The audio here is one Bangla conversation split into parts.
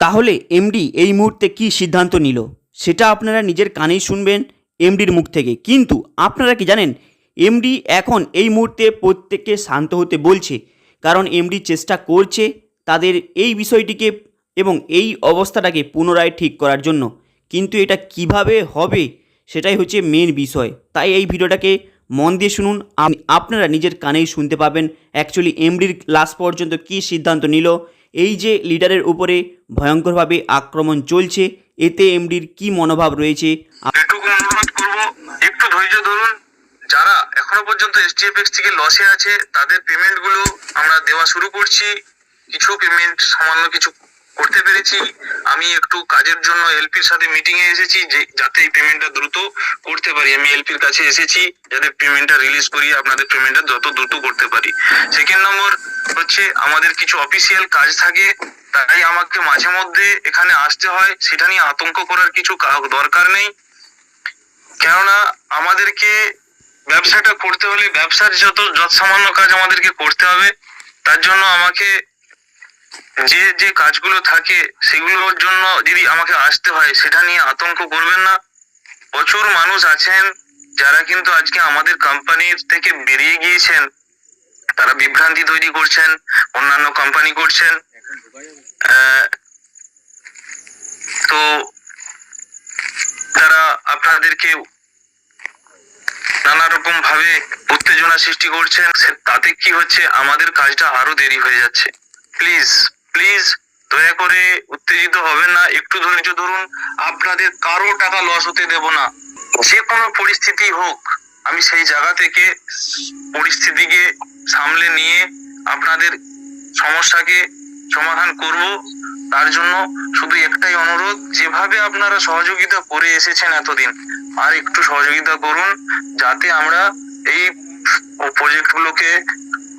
তাহলে এমডি এই মুহূর্তে কী সিদ্ধান্ত নিল? সেটা আপনারা নিজের কানেই শুনবেন এমডির মুখ থেকে। কিন্তু আপনারা কি জানেন এমডি এখন এই মুহূর্তে প্রত্যেককে শান্ত হতে বলছে, কারণ এমডি চেষ্টা করছে তাদের এই বিষয়টিকে এবং এই অবস্থাটাকে পুনরায় ঠিক করার জন্য। কিন্তু এটা কীভাবে হবে সেটাই হচ্ছে মেন বিষয়। তাই এই ভিডিওটাকে মন দিয়ে শুনুন। আপনারা নিজের কানেই শুনতে পাবেন অ্যাকচুয়ালি এমডির লাস্ট পর্যন্ত কী সিদ্ধান্ত নিল এই যে লিডারের উপরে ভয়ঙ্করভাবে আক্রমণ চলছে, এতে এমডির কি মনোভাব রয়েছে? এটুকু অনুরোধ করব, একটু ধৈর্য ধরুন। যারা এখনও পর্যন্ত এসডিএফএক্স থেকে লসে আছে, তাদের পেমেন্টগুলো আমরা দেওয়া শুরু করছি। কিছু পেমেন্ট সামান্য কিছু করতে পেরেছি। আমি একটু কাজের জন্য এলপির সাথে মিটিং এ এসেছি যে, যাতে এই পেমেন্টটা দ্রুত করতে পারি। আমি এলপির কাছে এসেছি, যাতে পেমেন্টটা রিলিজ করি, আপনাদের পেমেন্টটা যত দ্রুত করতে পারি। সেকেন্ড নম্বর হচ্ছে, আমাদের কিছু অফিসিয়াল কাজ থাকে, তাই আমাকে মাঝে মধ্যে এখানে আসতে হয়। সেটা নিয়ে আতঙ্ক করার কিছু দরকার নেই। কেননা, আমাদেরকে ব্যবসাটা করতে হলে ব্যবসার যত যত সামান্য কাজ আমাদেরকে করতে হবে। তার জন্য আমাকে যে যে কাজগুলো থাকে সেগুলোর জন্য যদি আমাকে আসতে হয়, সেটা নিয়ে আতঙ্ক করবেন না। প্রচুর মানুষ আছেন যারা কিন্তু আজকে আমাদের কোম্পানির থেকে বেরিয়ে গিয়েছেন। তারা বিভ্রান্তি তৈরি করছেন, অন্যান্য কোম্পানি করছেন। তো তারা আপনাদেরকে নানা রকম ভাবে উত্তেজনা সৃষ্টি করছেন। তাতে কি হচ্ছে? আমাদের কাজটা আরও দেরি হয়ে যাচ্ছে। প্লিজ প্লিজ দয়া করে উত্তেজিত হবেন না, একটু ধৈর্য ধরুন, আপনাদের কারও টাকা লস হতে দেব না। যে কোনো পরিস্থিতি হোক, আমি সেই জায়গা থেকে পরিস্থিতিকে সামলে নিয়ে আপনাদের সমস্যাকে সমাধান করব। তার জন্য শুধু একটাই অনুরোধ, যেভাবে আপনারা সহযোগিতা করে এসেছেন এতদিন, আর একটু সহযোগিতা করুন, যাতে আমরা এই প্রজেক্ট গুলোকে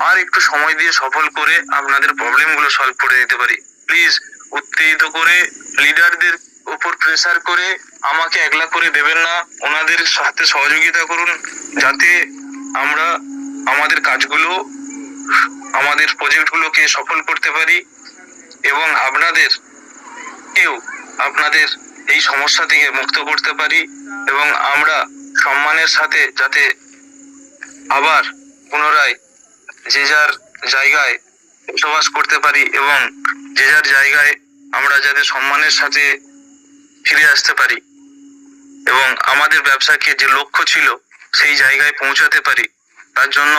আর একটু সময় দিয়ে সফল করে আপনাদের প্রবলেমগুলো সলভ করে দিতে পারি। প্লিজ উত্তেজিত করে লিডারদের উপর প্রেসার করে, আমাকে একলা করে দেবেন না। ওনাদের সাথে সহযোগিতা করুন, যাতে আমরা আমাদের কাজগুলো, আমাদের প্রজেক্টগুলোকে সফল করতে পারি এবং আপনাদের, কেউ আপনাদের এই সমস্যা থেকে মুক্ত করতে পারি এবং আমরা সম্মানের সাথে যাতে আবার পুনরায় যে যার জায়গায় বসবাস করতে পারি এবং যে যার জায়গায় আমরা যাতে সম্মানের সাথে ফিরে আসতে পারি এবং আমাদের ব্যবসাকে যে লক্ষ্য ছিল সেই জায়গায় পৌঁছাতে পারি, তার জন্য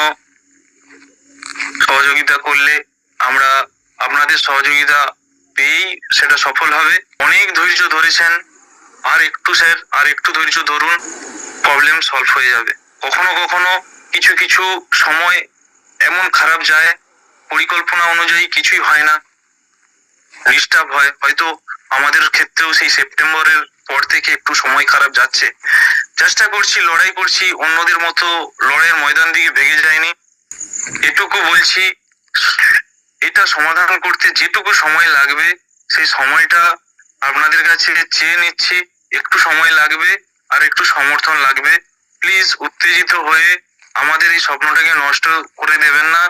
সহযোগিতা করলে আমরা আপনাদের সহযোগিতা পেয়েই সেটা সফল হবে। অনেক ধৈর্য ধরেছেন, আর একটু স্যার, আর একটু ধৈর্য ধরুন প্রবলেম সলভ হয়ে যাবে। কখনো কখনো কিছু কিছু সময় এমন খারাপ যায়, পরিকল্পনা অনুযায়ী কিছুই হয় না। ডিস্টার্ব হয়। হয়তো আমাদের ক্ষেত্রেও সেই সেপ্টেম্বরের পর থেকে একটু সময় খারাপ যাচ্ছে। চেষ্টা করছি, লড়াই করছি, অন্যদের মতো লড়াইয়ের ময়দান দিকে ভেঙে যায়নি এটুকু বলছি, এটা সমাধান করতে যেটুকু সময় লাগবে, সেই সময়টা আপনাদের কাছে চেয়ে নিচ্ছি। একটু সময় লাগবে আর একটু সমর্থন লাগবে। প্লিজ উত্তেজিত হয়ে আমাদের এই স্বপ্নটাকে নষ্ট করে দেবেন না।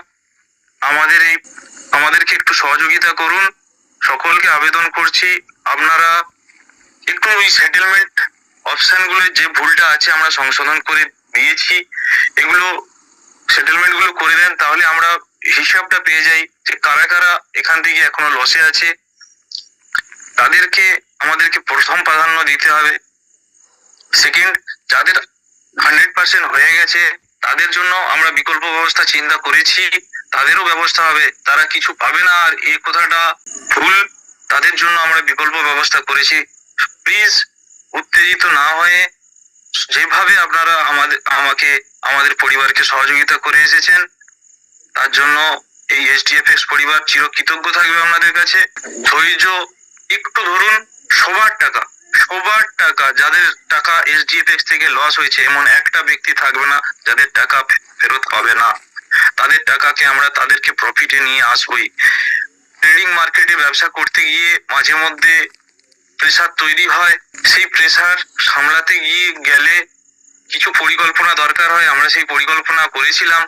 আমাদের এই আমাদেরকে একটু সহযোগিতা করুন। সকলকে আবেদন করছি। আপনারা একটু ওই সেটেলমেন্ট অপশনগুলো যে ভুলটা আছে আমরা সংশোধন করে দিয়েছি। এগুলো সেটেলমেন্টগুলো করে দেন, তাহলে আমরা হিসাবটা পেয়ে যাই যে কারা কারা এখান থেকে এখনও লসে আছে। তাদেরকে, আমাদেরকে প্রথম প্রাধান্য দিতে হবে। সেকেন্ড যাদের হান্ড্রেড পার্সেন্ট হয়ে গেছে তাদের জন্য আমরা বিকল্প ব্যবস্থা চিন্তা করেছি, তাদেরও ব্যবস্থা হবে, তারা কিছু পাবে না, আর এই কথাটা ভুল। তাদের জন্য আমরা বিকল্প ব্যবস্থা করেছি। প্লিজ উত্তেজিত না হয়ে যেভাবে আপনারা আমাদের, আমাকে, আমাদের পরিবারকে সহযোগিতা করে এসেছেন, তার জন্য এই এসডিএফএক্স পরিবার চিরকৃতজ্ঞ থাকবে আপনাদের কাছে। ধৈর্য, একটু ধরুন, সবার টাকা। সবার টাকা, যাদের টাকা এসডিএফএক্স থেকে লস হয়েছে, এমন একটা ব্যক্তি থাকবে না যাদের টাকা ফেরত পাবে না। তাদের টাকাকে আমরা তাদেরকে প্রফিটে নিয়ে আসবই। ট্রেডিং মার্কেটে ব্যবসা করতে গিয়ে মাঝে মধ্যে প্রেসার তৈরি হয়। সেই প্রেসার সামলাতে গিয়ে গেলে কিছু পরিকল্পনা দরকার হয়, আমরা সেই পরিকল্পনা করেছিলাম,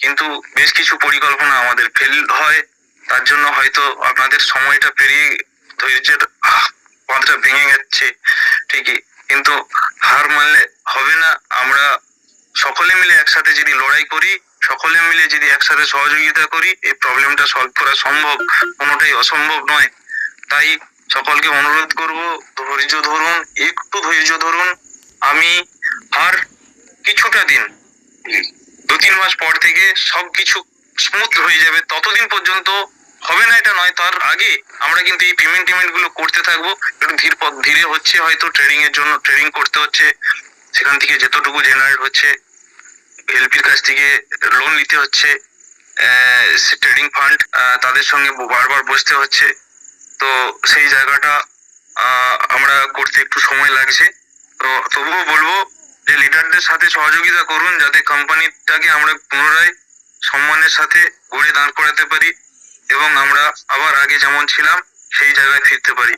কিন্তু বেশ কিছু পরিকল্পনা আমাদের ফেল হয়। তার জন্য হয়তো আপনাদের সময়টা পেরিয়ে ধৈর্যের বাঁধটা ভেঙে যাচ্ছে, ঠিকই। কিন্তু হার মানলে হবে না। আমরা সকলে মিলে একসাথে যদি লড়াই করি, সকলে মিলে যদি একসাথে সহযোগিতা করি, এই প্রবলেমটা সলভ করা সম্ভব, কোনোটাই অসম্ভব নয়। তাই সকলকে অনুরোধ করব, ধৈর্য ধরুন, একটু ধৈর্য ধরুন। আমি আর কিছুটা দিন দু তিন মাস পর থেকে সবকিছু স্মুথ হয়ে যাবে। ততদিন পর্যন্ত হবে না এটা নয়, তার আগে আমরা কিন্তু এই পেমেন্ট টেমেন্টগুলো করতে থাকব। একটু ধীর পথ, ধীরে হচ্ছে হয়তো ট্রেডিং এর জন্য ট্রেডিং করতে হচ্ছে। সেখান থেকে যতটুকু জেনারেট হচ্ছে এলপির কাছ থেকে লোন নিতে হচ্ছে ট্রেডিং ফান্ড তাদের সঙ্গে বারবার বসতে হচ্ছে। তো সেই জায়গাটা আমরা করতে একটু সময় লাগছে। তো তবুও বলব যে লিডারদের সাথে সহযোগিতা করুন, যাতে কোম্পানিটাকে আমরা পুনরায় সম্মানের সাথে গড়ে দাঁড় করাতে পারি। এবং আমরা আবার আগে যেমন ছিলাম সেই জায়গায় ফিরতে পারি।